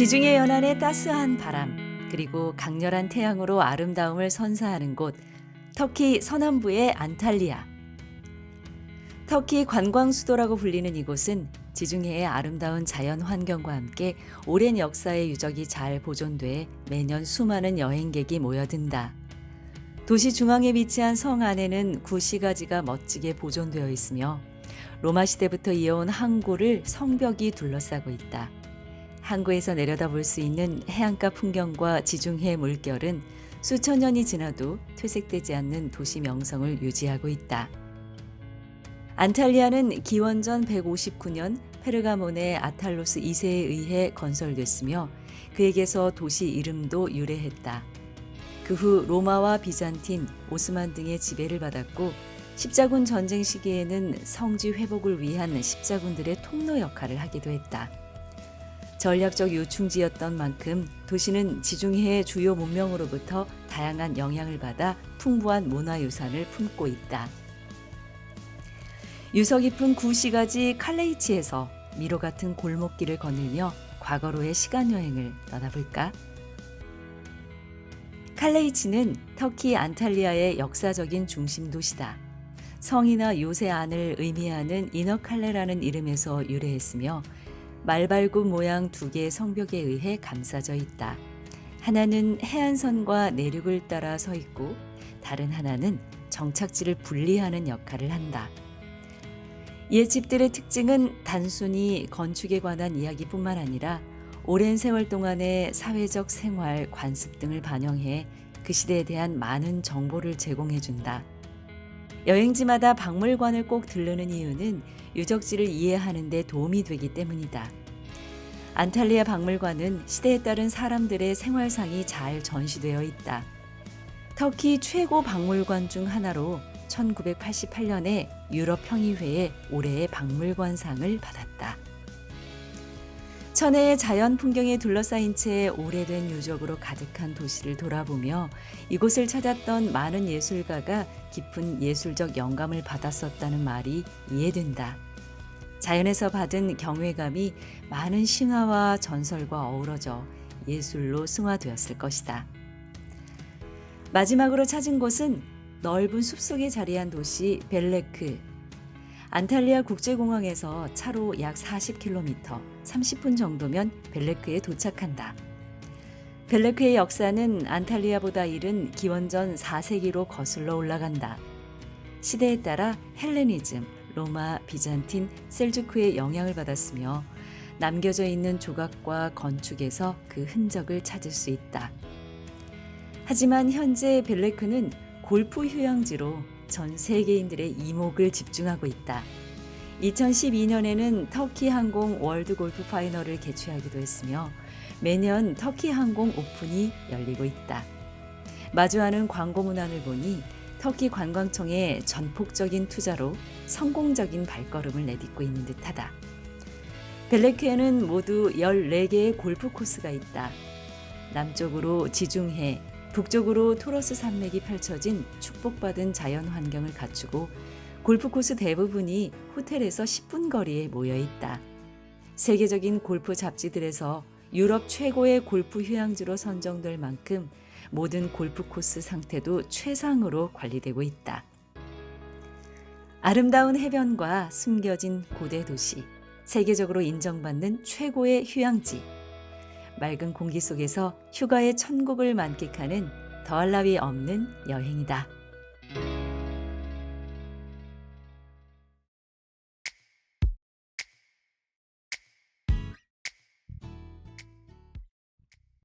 지중해 연안의 따스한 바람 그리고 강렬한 태양으로 아름다움을 선사하는 곳 터키 서남부의 안탈리아. 터키 관광 수도라고 불리는 이곳은 지중해의 아름다운 자연 환경과 함께 오랜 역사의 유적이 잘 보존돼 매년 수많은 여행객이 모여든다. 도시 중앙에 위치한 성 안에는 구시가지가 멋지게 보존되어 있으며 로마 시대부터 이어온 항구를 성벽이 둘러싸고 있다. 항구에서 내려다볼 수 있는 해안가 풍경과 지중해 물결은 수천 년이 지나도 퇴색되지 않는 도시 명성을 유지하고 있다. 안탈리아는 기원전 159년 페르가몬의 아탈로스 2세에 의해 건설됐으며 그에게서 도시 이름도 유래했다. 그 후 로마와 비잔틴, 오스만 등의 지배를 받았고 십자군 전쟁 시기에는 성지 회복을 위한 십자군들의 통로 역할을 하기도 했다. 전략적 요충지였던 만큼 도시는 지중해의 주요 문명으로부터 다양한 영향을 받아 풍부한 문화유산을 품고 있다. 유서 깊은 구시가지 칼레이치에서 미로 같은 골목길을 거닐며 과거로의 시간 여행을 떠나볼까? 칼레이치는 터키 안탈리아의 역사적인 중심 도시다. 성이나 요새 안을 의미하는 이너칼레라는 이름에서 유래했으며 말발굽 모양 두 개의 성벽에 의해 감싸져 있다. 하나는 해안선과 내륙을 따라 서 있고 다른 하나는 정착지를 분리하는 역할을 한다. 옛 집들의 특징은 단순히 건축에 관한 이야기뿐만 아니라 오랜 세월 동안의 사회적 생활, 관습 등을 반영해 그 시대에 대한 많은 정보를 제공해 준다. 여행지마다 박물관을 꼭 들르는 이유는 유적지를 이해하는 데 도움이 되기 때문이다. 안탈리아 박물관은 시대에 따른 사람들의 생활상이 잘 전시되어 있다. 터키 최고 박물관 중 하나로 1988년에 유럽 평의회의 올해의 박물관상을 받았다. 천혜의 자연 풍경에 둘러싸인 채 오래된 유적으로 가득한 도시를 돌아보며 이곳을 찾았던 많은 예술가가 깊은 예술적 영감을 받았었다는 말이 이해된다. 자연에서 받은 경외감이 많은 신화와 전설과 어우러져 예술로 승화되었을 것이다. 마지막으로 찾은 곳은 넓은 숲속에 자리한 도시 벨레크. 안탈리아 국제공항에서 차로 약 40km, 30분 정도면 벨레크에 도착한다. 벨레크의 역사는 안탈리아보다 이른 기원전 4세기로 거슬러 올라간다. 시대에 따라 헬레니즘, 로마, 비잔틴, 셀주크의 영향을 받았으며 남겨져 있는 조각과 건축에서 그 흔적을 찾을 수 있다. 하지만 현재 벨레크는 골프 휴양지로 전 세계인들의 이목을 집중하고 있다. 2012년에는 터키 항공 월드 골프 파이널을 개최하기도 했으며 매년 터키 항공 오픈이 열리고 있다. 마주하는 광고 문안을 보니 터키 관광청의 전폭적인 투자로 성공적인 발걸음을 내딛고 있는 듯하다. 벨레크에는 모두 14개의 골프 코스가 있다. 남쪽으로 지중해, 북쪽으로 토러스 산맥이 펼쳐진 축복받은 자연 환경을 갖추고 골프 코스 대부분이 호텔에서 10분 거리에 모여 있다. 세계적인 골프 잡지들에서 유럽 최고의 골프 휴양지로 선정될 만큼 모든 골프 코스 상태도 최상으로 관리되고 있다. 아름다운 해변과 숨겨진 고대 도시, 세계적으로 인정받는 최고의 휴양지. 맑은 공기 속에서 휴가의 천국을 만끽하는 더할 나위 없는 여행이다.